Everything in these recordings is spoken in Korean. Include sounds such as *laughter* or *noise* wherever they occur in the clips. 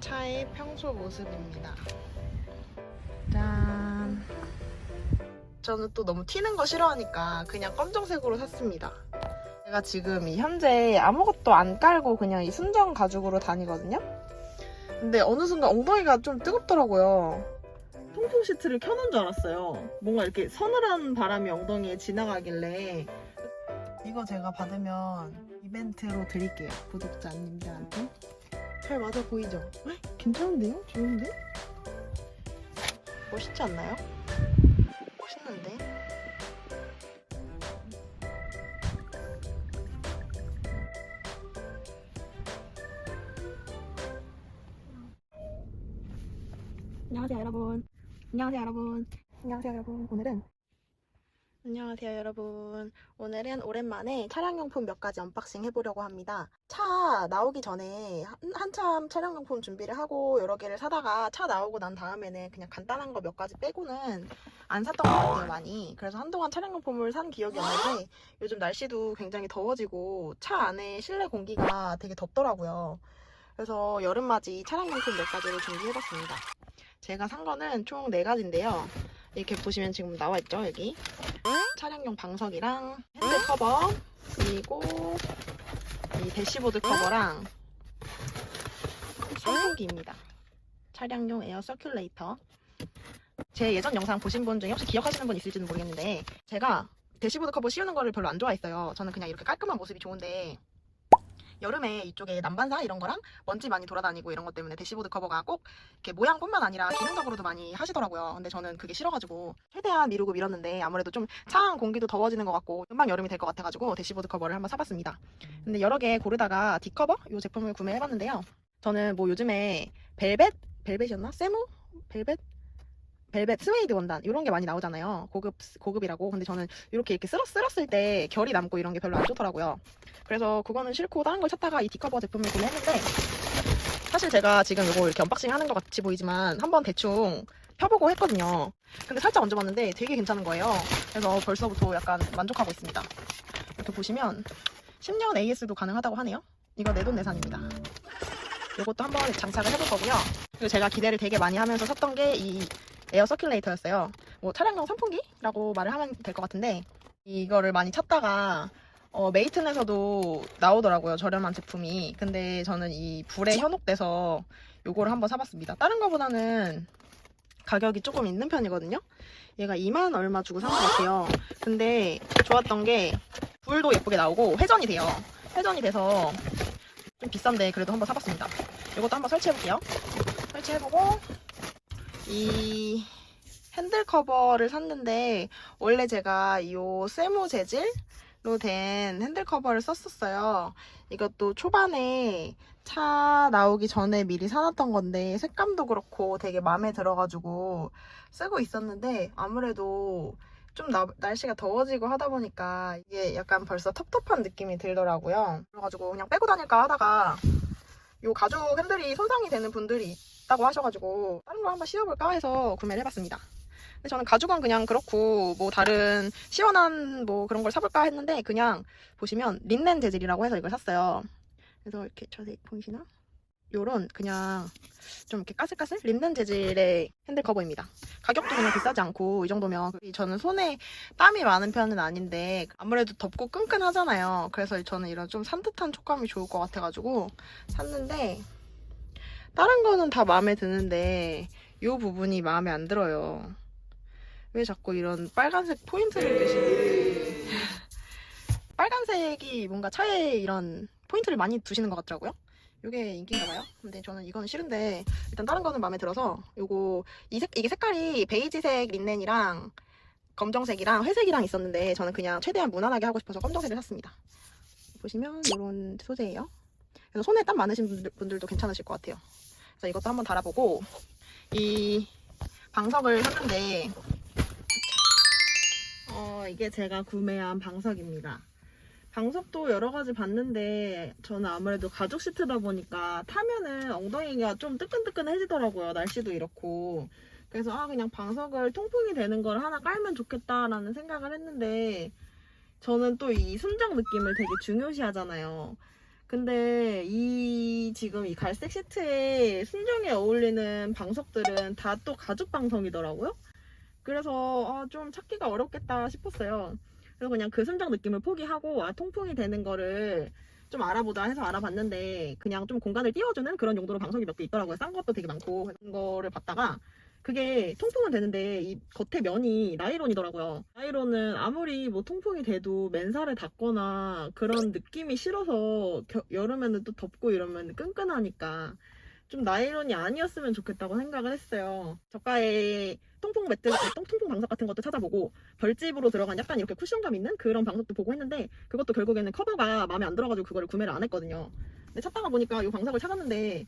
차의 평소 모습입니다. 짠. 저는 또 너무 튀는 거 싫어하니까 그냥 검정색으로 샀습니다. 제가 지금 이 현재 아무것도 안 깔고 그냥 이 순정 가죽으로 다니거든요. 근데 어느 순간 엉덩이가 좀 뜨겁더라고요. 통풍 시트를 켜놓은 줄 알았어요. 뭔가 이렇게 서늘한 바람이 엉덩이에 지나가길래 이거 제가 받으면 이벤트로 드릴게요. 구독자님들한테. 잘 맞아 보이죠? 에? 괜찮은데요? 좋은데? 멋있지 않나요? 멋있는데? 안녕하세요 여러분. 안녕하세요 여러분. 안녕하세요 여러분. 오늘은 안녕하세요 여러분. 오늘은 오랜만에 차량용품 몇 가지 언박싱 해보려고 합니다. 차 나오기 전에 한, 한참 차량용품 준비를 하고 여러 개를 사다가 차 나오고 난 다음에는 그냥 간단한 거 몇 가지 빼고는 안 샀던 것 같아요 많이. 그래서 한동안 차량용품을 산 기억이 없는데 요즘 날씨도 굉장히 더워지고 차 안에 실내 공기가 되게 덥더라고요. 그래서 여름맞이 차량용품 몇 가지를 준비해봤습니다. 제가 산 거는 총 4가지인데요 이렇게 보시면 지금 나와 있죠 여기 차량용 방석이랑 핸들 커버 그리고 이 대시보드 커버랑 선풍기입니다. 차량용 에어 서큘레이터. 제 예전 영상 보신 분 중에 혹시 기억하시는 분 있을지는 모르겠는데 제가 대시보드 커버 씌우는 거를 별로 안 좋아했어요. 저는 그냥 이렇게 깔끔한 모습이 좋은데 여름에 이쪽에 난반사 이런 거랑 먼지 많이 돌아다니고 이런 것 때문에 대시보드 커버가 꼭 이렇게 모양뿐만 아니라 기능적으로도 많이 하시더라고요. 근데 저는 그게 싫어가지고 최대한 미루고 미뤘는데 아무래도 좀 차안 공기도 더워지는 것 같고 금방 여름이 될 것 같아가지고 대시보드 커버를 한번 사봤습니다. 근데 여러 개 고르다가 뒷커버 이 제품을 구매해봤는데요. 저는 뭐 요즘에 벨벳 벨벳이었나 세무 벨벳 벨벳 스웨이드 원단 이런 게 많이 나오잖아요. 고급 고급이라고. 근데 저는 이렇게 이렇게 쓸었, 쓸었을 때 결이 남고 이런 게 별로 안 좋더라고요. 그래서 그거는 싫고 다른 걸 찾다가 이 뒷커버 제품을 구매했는데 사실 제가 지금 이거 이렇게 언박싱 하는 것 같이 보이지만 한번 대충 펴보고 했거든요. 근데 살짝 얹어봤는데 되게 괜찮은 거예요. 그래서 벌써부터 약간 만족하고 있습니다. 이렇게 보시면 10년 AS도 가능하다고 하네요. 이거 내돈내산입니다. 이것도 한번 장착을 해볼 거고요. 그리고 제가 기대를 되게 많이 하면서 샀던 게 이 에어 서큘레이터였어요. 뭐 차량용 선풍기라고 말을 하면 될 것 같은데 이거를 많이 찾다가 어, 메이튼에서도 나오더라고요. 저렴한 제품이. 근데 저는 이 불에 현혹돼서 요거를 한번 사봤습니다. 다른 거보다는 가격이 조금 있는 편이거든요. 얘가 2만 얼마 주고 산 것 같아요. 근데 좋았던 게 불도 예쁘게 나오고 회전이 돼요. 회전이 돼서 좀 비싼데 그래도 한번 사봤습니다. 이것도 한번 설치해볼게요. 설치해보고 이 핸들 커버를 샀는데 원래 제가 이 세무 재질로 된 핸들 커버를 썼었어요. 이것도 초반에 차 나오기 전에 미리 사놨던 건데 색감도 그렇고 되게 마음에 들어가지고 쓰고 있었는데 아무래도 좀 나- 날씨가 더워지고 하다 보니까 이게 약간 벌써 텁텁한 느낌이 들더라고요. 그래가지고 그냥 빼고 다닐까 하다가 요 가죽 핸들이 손상이 되는 분들이 있다고 하셔가지고 다른 거 한번 씌워볼까 해서 구매를 해봤습니다. 근데 저는 가죽은 그냥 그렇고 뭐 다른 시원한 뭐 그런 걸 사볼까 했는데 그냥 보시면 린넨 재질이라고 해서 이걸 샀어요. 그래서 이렇게 자세히 보이시나? 요런 그냥 좀 이렇게 까슬까슬 린넨 재질의 핸들 커버입니다. 가격도 그냥 비싸지 않고 이 정도면 저는 손에 땀이 많은 편은 아닌데 아무래도 덥고 끈끈하잖아요. 그래서 저는 이런 좀 산뜻한 촉감이 좋을 것 같아가지고 샀는데 다른 거는 다 마음에 드는데 이 부분이 마음에 안 들어요. 왜 자꾸 이런 빨간색 포인트를 주시는지 빨간색이 뭔가 차에 이런 포인트를 많이 두시는 것 같더라고요. 이게 인기인가 봐요. 근데 저는 이거는 싫은데 일단 다른 거는 마음에 들어서 요거 이 색, 이게 색깔이 베이지색 린넨이랑 검정색이랑 회색이랑 있었는데 저는 그냥 최대한 무난하게 하고 싶어서 검정색을 샀습니다. 보시면 이런 소재예요. 그래서 손에 땀 많으신 분들, 분들도 괜찮으실 것 같아요. 그래서 이것도 한번 달아보고 이 방석을 샀는데 어 이게 제가 구매한 방석입니다. 방석도 여러 가지 봤는데 저는 아무래도 가죽 시트다 보니까 타면은 엉덩이가 좀 뜨끈뜨끈해지더라고요. 날씨도 이렇고. 그래서 아 그냥 방석을 통풍이 되는 걸 하나 깔면 좋겠다라는 생각을 했는데 저는 또 이 순정 느낌을 되게 중요시 하잖아요. 근데 이 지금 이 갈색 시트에 순정에 어울리는 방석들은 다 또 가죽 방석이더라고요. 그래서 아, 좀 찾기가 어렵겠다 싶었어요. 그래서 그냥 그 순정 느낌을 포기하고 아, 통풍이 되는 거를 좀 알아보자 해서 알아봤는데 그냥 좀 공간을 띄워주는 그런 용도로 방석이 몇 개 있더라고요. 싼 것도 되게 많고 그런 거를 봤다가 그게 통풍은 되는데 이 겉에 면이 나이론이더라고요. 나이론은 아무리 뭐 통풍이 돼도 맨살에 닿거나 그런 느낌이 싫어서 겨- 여름에는 또 덥고 이러면 끈끈하니까 좀 나이론이 아니었으면 좋겠다고 생각을 했어요. 저가에 통풍 매트, 통- 통풍 방석 같은 것도 찾아보고 별집으로 들어간 약간 이렇게 쿠션감 있는 그런 방석도 보고 했는데 그것도 결국에는 커버가 마음에 안 들어가지고 그거를 구매를 안 했거든요. 근데 찾다가 보니까 이 방석을 찾았는데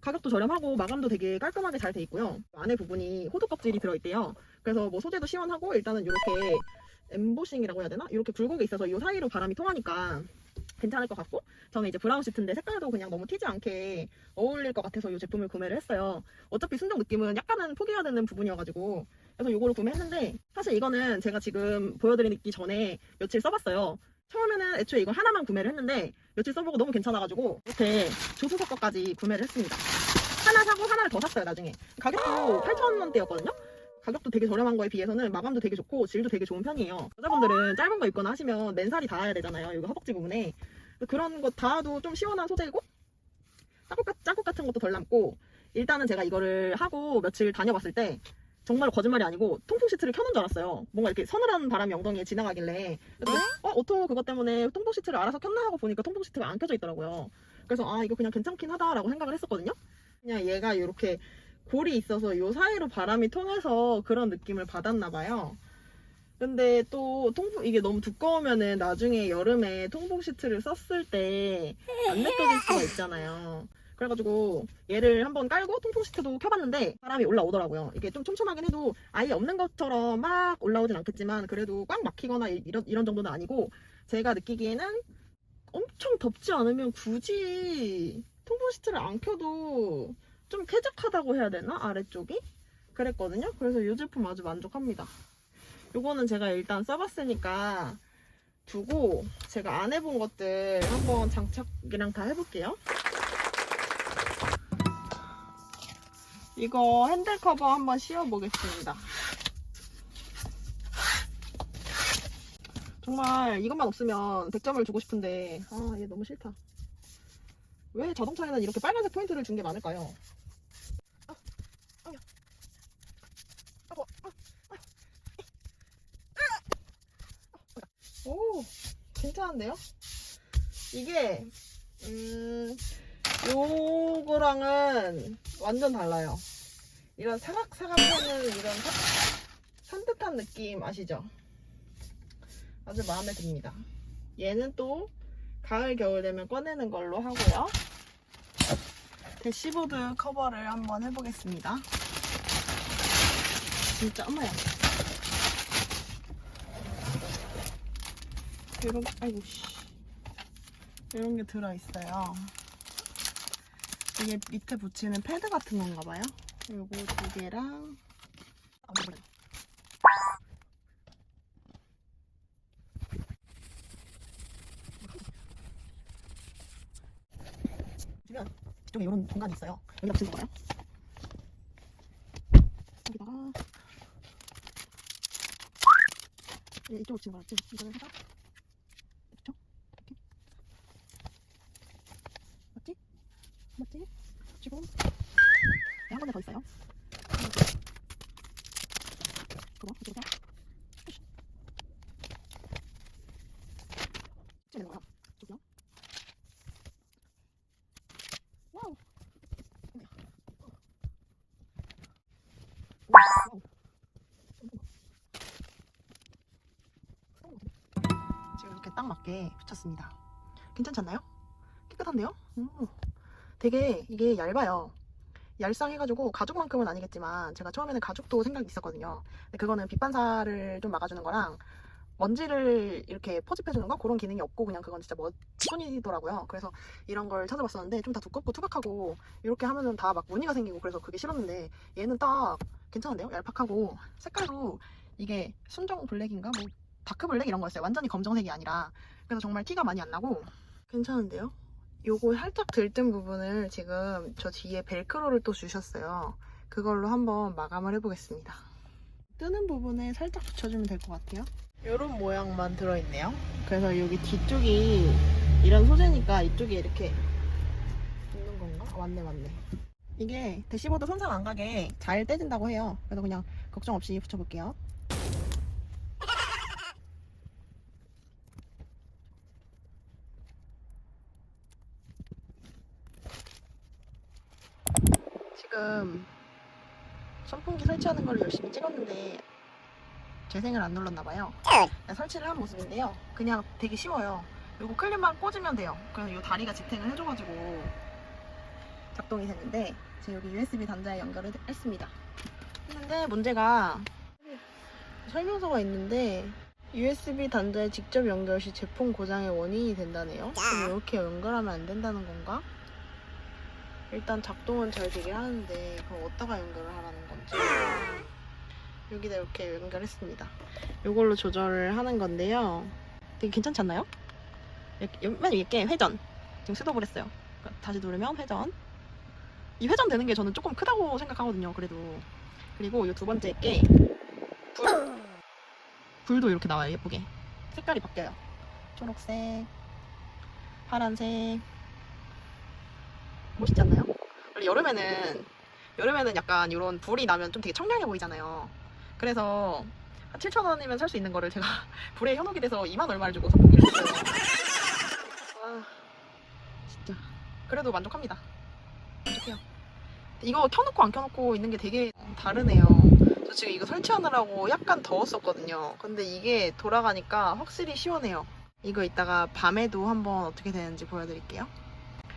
가격도 저렴하고 마감도 되게 깔끔하게 잘 돼 있고요. 안에 부분이 호두 껍질이 들어있대요. 그래서 뭐 소재도 시원하고 일단은 이렇게 엠보싱이라고 해야 되나? 이렇게 굴곡이 있어서 이 사이로 바람이 통하니까 괜찮을 것 같고 저는 이제 브라운 시트인데 색깔도 그냥 너무 튀지 않게 어울릴 것 같아서 이 제품을 구매를 했어요. 어차피 순정 느낌은 약간은 포기해야 되는 부분이어가지고 그래서 이거를 구매했는데 사실 이거는 제가 지금 보여드리기 전에 며칠 써봤어요. 처음에는 애초에 이걸 하나만 구매를 했는데 며칠 써보고 너무 괜찮아가지고 이렇게 조수석 거까지 구매를 했습니다. 하나 사고 하나를 더 샀어요 나중에. 가격도 8,000원대였거든요. 가격도 되게 저렴한 거에 비해서는 마감도 되게 좋고 질도 되게 좋은 편이에요. 여자분들은 짧은 거 입거나 하시면 맨살이 닿아야 되잖아요. 이거 허벅지 부분에. 그런 거 닿아도 좀 시원한 소재이고 같- 짝국 같은 것도 덜 남고 일단은 제가 이거를 하고 며칠 다녀봤을 때 정말 거짓말이 아니고 통풍 시트를 켜놓은 줄 알았어요. 뭔가 이렇게 서늘한 바람이 엉덩이에 지나가길래 그래서 어 오토 그것 때문에 통풍 시트를 알아서 켰나 하고 보니까 통풍 시트가 안 켜져 있더라고요. 그래서 아 이거 그냥 괜찮긴 하다라고 생각을 했었거든요. 그냥 얘가 이렇게 골이 있어서 요 사이로 바람이 통해서 그런 느낌을 받았나 봐요. 근데 또 통풍 이게 너무 두꺼우면은 나중에 여름에 통풍 시트를 썼을 때 안 느껴질 수가 *laughs* 있잖아요. 그래가지고 얘를 한번 깔고 통풍 시트도 켜봤는데 바람이 올라오더라고요. 이게 좀 촘촘하긴 해도 아예 없는 것처럼 막 올라오진 않겠지만 그래도 꽉 막히거나 이- 이런 이런 정도는 아니고 제가 느끼기에는 엄청 덥지 않으면 굳이 통풍 시트를 안 켜도 좀 쾌적하다고 해야 되나 아래쪽이 그랬거든요. 그래서 이 제품 아주 만족합니다. 요거는 제가 일단 써봤으니까 두고 제가 안 해본 것들 한번 장착이랑 다 해볼게요. 이거 핸들 커버 한번 씌워 보겠습니다. 정말 이것만 없으면 100점을 주고 싶은데 아 얘 너무 싫다. 왜 자동차에는 이렇게 빨간색 포인트를 준 게 많을까요? 아, 아, 아, 아. 오, 괜찮은데요? 이게 음 요거랑은 완전 달라요. 이런 사각사각하는 이런 사- 산뜻한 느낌 아시죠? 아주 마음에 듭니다. 얘는 또 가을 겨울 되면 꺼내는 걸로 하고요. 대시보드 커버를 한번 해보겠습니다. 진짜 엄마야. 이런 아이고 씨 이런 게 들어 있어요. 이게 밑에 붙이는 패드 같은 건가 봐요. 요거 두 개랑. 주변 이쪽에 이런 공간이 있어요. 여기다 붙이는 거예요. 여기다가 예, 이쪽으로 붙이는 거였지. 이거를 해서 그렇죠? 이렇게 맞지? 맞지? 지금 네, 한 군데 더 있어요. 그거 이쪽으로 푸시. 찍는 거야. 저기요. 와우. 지금 이렇게 딱 맞게 붙였습니다. 괜찮지 않나요? 깨끗한데요? 음. 되게 이게 얇아요. 얄쌍해가지고 가죽만큼은 아니겠지만 제가 처음에는 가죽도 생각이 있었거든요. 근데 그거는 빛 반사를 좀 막아주는 거랑 먼지를 이렇게 포집해주는 거 그런 기능이 없고 그냥 그건 진짜 멋뿐이더라고요. 그래서 이런 걸 찾아봤었는데 좀 다 두껍고 투박하고 이렇게 하면은 다 막 무늬가 생기고 그래서 그게 싫었는데 얘는 딱 괜찮은데요? 얄팍하고 색깔도 이게 순정 블랙인가 뭐 다크 블랙 이런 거였어요. 완전히 검정색이 아니라 그래서 정말 티가 많이 안 나고 괜찮은데요? 요거 살짝 들뜬 부분을 지금 저 뒤에 벨크로를 또 주셨어요. 그걸로 한번 마감을 해보겠습니다. 뜨는 부분에 살짝 붙여주면 될 것 같아요. 이런 모양만 들어있네요. 그래서 여기 뒤쪽이 이런 소재니까 이쪽에 이렇게 있는 건가? 아, 맞네 맞네. 이게 대시보드 손상 안 가게 잘 떼진다고 해요. 그래서 그냥 걱정 없이 붙여볼게요. 지금 선풍기 설치하는 걸 열심히 찍었는데 재생을 안 눌렀나봐요. 설치를 한 모습인데요. 그냥 되게 쉬워요. 요거 클립만 꽂으면 돼요. 그래서 요 다리가 지탱을 해줘가지고 작동이 됐는데 제가 여기 USB 단자에 연결을 했습니다. 했는데 문제가 설명서가 있는데 USB 단자에 직접 연결 시 제품 고장의 원인이 된다네요. 그럼 이렇게 연결하면 안 된다는 건가? 일단 작동은 잘 되긴 하는데 그럼 어디다가 연결을 하라는 건지 여기다 이렇게 연결했습니다. 이걸로 조절을 하는 건데요. 되게 괜찮지 않나요? 이렇게, 맨 위에 게 회전. 지금 스톱을 했어요. 그러니까 다시 누르면 회전. 이 회전 되는 게 저는 조금 크다고 생각하거든요. 그래도. 그리고 이 두 번째 게 불. 불도 이렇게 나와요. 예쁘게. 색깔이 바뀌어요. 초록색, 파란색. 멋있지 않나요? 원래 여름에는 여름에는 약간 이런 불이 나면 좀 되게 청량해 보이잖아요. 그래서 한 7,000원이면 살 수 있는 거를 제가 *laughs* 불에 현혹이 돼서 2만 얼마를 주고 샀어요. 아, 진짜. 그래도 만족합니다. 이거 켜놓고 안 켜놓고 있는 게 되게 다르네요. 저 지금 이거 설치하느라고 약간 더웠었거든요. 근데 이게 돌아가니까 확실히 시원해요. 이거 이따가 밤에도 한번 어떻게 되는지 보여드릴게요.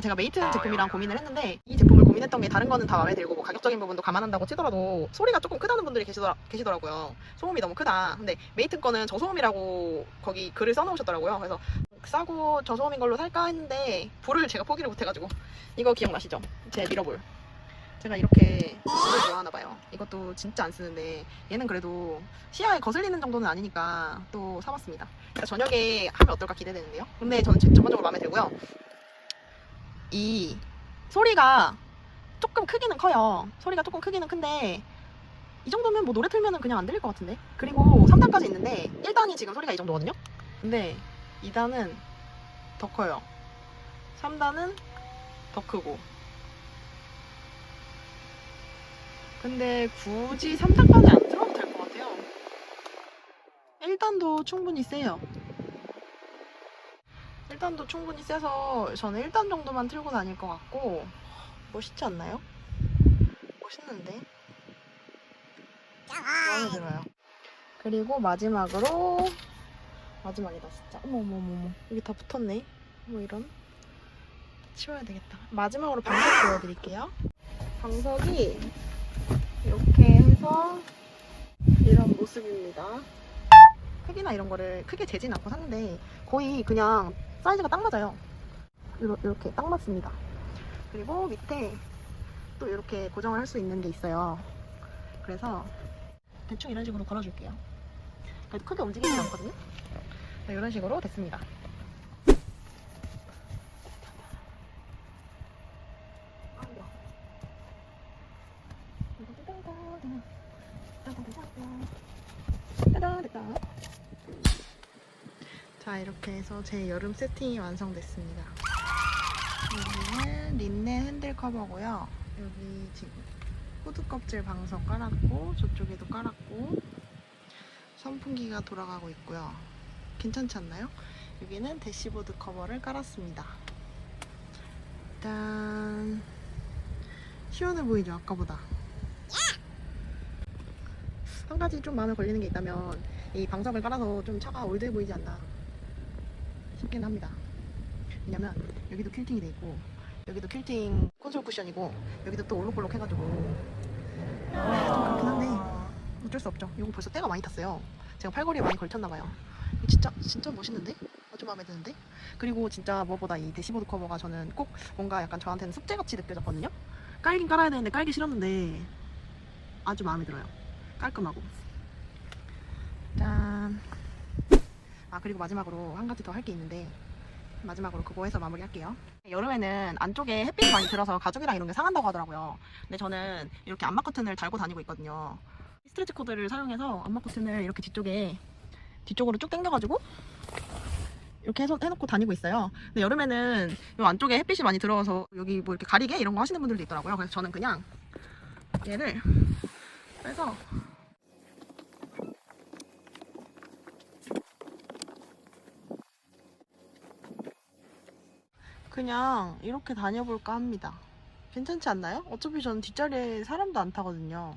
제가 메이트 제품이랑 고민을 했는데 이 제품을 고민했던 게 다른 거는 다 마음에 들고 뭐 가격적인 부분도 감안한다고 치더라도 소리가 조금 크다는 분들이 계시더라, 계시더라고요. 소음이 너무 크다. 근데 메이트 거는 저소음이라고 거기 글을 써놓으셨더라고요. 그래서 싸고 저소음인 걸로 살까 했는데 불을 제가 포기를 못해가지고 이거 기억나시죠? 제 미러볼. 제가 이렇게 불을 좋아하나 봐요. 이것도 진짜 안 쓰는데 얘는 그래도 시야에 거슬리는 정도는 아니니까 또 사봤습니다. 저녁에 하면 어떨까 기대되는데요. 근데 저는 제- 전반적으로 마음에 들고요. 이 소리가 조금 크기는 커요. 소리가 조금 크기는 큰데 이 정도면 뭐 노래 틀면은 그냥 안 들릴 것 같은데. 그리고 3단까지 있는데 1단이 지금 소리가 이 정도거든요. 근데 2단은 더 커요. 3단은 더 크고. 근데 굳이 3단까지 안 들어도 될 것 같아요. 1단도 충분히 세요. 1단도 충분히 세서 저는 1단 정도만 틀고 다닐 것 같고 멋있지 않나요? 멋있는데? 마음에 들어요. 그리고 마지막으로 마지막이다 진짜. 어머머머머. 여기 다 붙었네. 뭐 이런. 치워야 되겠다. 마지막으로 방석 보여드릴게요. 방석이 이렇게 해서 이런 모습입니다. 크기나 이런 거를 크게 재진 않고 샀는데 거의 그냥 사이즈가 딱 맞아요. 이렇게 딱 맞습니다. 그리고 밑에 또 이렇게 고정을 할 수 있는 게 있어요. 그래서 대충 이런 식으로 걸어줄게요. 그래도 크게 움직이지 않거든요. 네, 이런 식으로 됐습니다 따단 됐다. 자 이렇게 해서 제 여름 세팅이 완성됐습니다. 여기는 린넨 핸들 커버고요. 여기 지금 후드 껍질 방석 깔았고 저쪽에도 깔았고 선풍기가 돌아가고 있고요. 괜찮지 않나요? 여기는 대시보드 커버를 깔았습니다. 일단 시원해 보이죠 아까보다. 한 가지 좀 마음에 걸리는 게 있다면 이 방석을 깔아서 좀 차가 올드해 보이지 않나 싶긴 합니다. 왜냐면 여기도 퀼팅이 돼 있고 여기도 퀼팅 콘솔 쿠션이고 여기도 또 올록볼록 해가지고 좀 그렇긴 한데 어쩔 수 없죠. 이거 벌써 때가 많이 탔어요. 제가 팔걸이에 많이 걸쳤나 봐요. 이거 진짜 진짜 멋있는데? 아주 마음에 드는데? 그리고 진짜 무엇보다 이 대시보드 커버가 저는 꼭 뭔가 약간 저한테는 숙제같이 느껴졌거든요. 깔긴 깔아야 되는데 깔기 싫었는데 아주 마음에 들어요. 깔끔하고. 짠. 아 그리고 마지막으로 한 가지 더 할 게 있는데 마지막으로 그거 해서 마무리할게요. 여름에는 안쪽에 햇빛이 많이 들어서 가죽이랑 이런 게 상한다고 하더라고요. 근데 저는 이렇게 암막 커튼을 달고 다니고 있거든요. 스트레치 코드를 사용해서 암막 커튼을 이렇게 뒤쪽에 뒤쪽으로 쭉 당겨가지고 이렇게 해서 해놓고 다니고 있어요. 근데 여름에는 이 안쪽에 햇빛이 많이 들어서 여기 뭐 이렇게 가리개 이런 거 하시는 분들도 있더라고요. 그래서 저는 그냥 얘를 빼서 그냥 이렇게 다녀볼까 합니다. 괜찮지 않나요? 어차피 저는 뒷자리에 사람도 안 타거든요.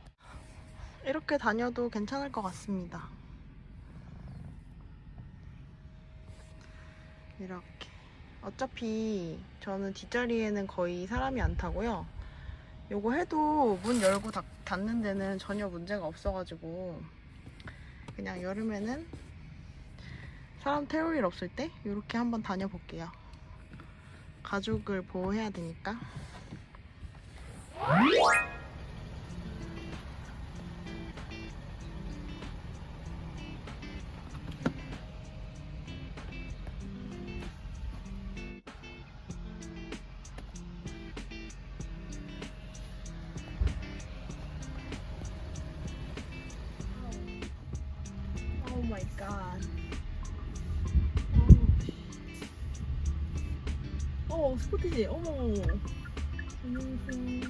이렇게 다녀도 괜찮을 것 같습니다. 이렇게. 어차피 저는 뒷자리에는 거의 사람이 안 타고요. 요거 해도 문 열고 닫, 닫는 데는 전혀 문제가 없어가지고 그냥 여름에는 사람 태울 일 없을 때 이렇게 한번 다녀볼게요. 가족을 보호해야 되니까. 오 마이 어, 스포티지. 어머. 안녕하세요.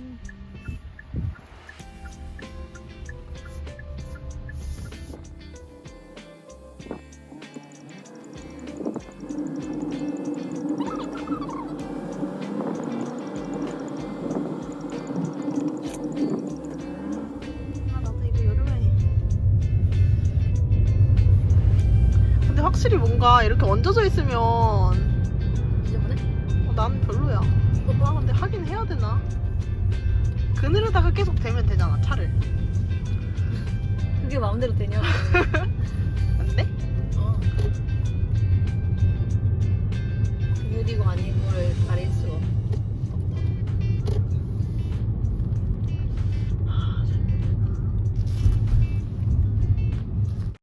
아, 확실히 뭔가 이렇게 얹어져 있으면? 난 별로야 아 근데 하긴 해야 되나 그늘에다가 계속 대면 되잖아 차를 그게 마음대로 되냐? *laughs* 안 돼? 어. 그늘이고 아니고를 가리지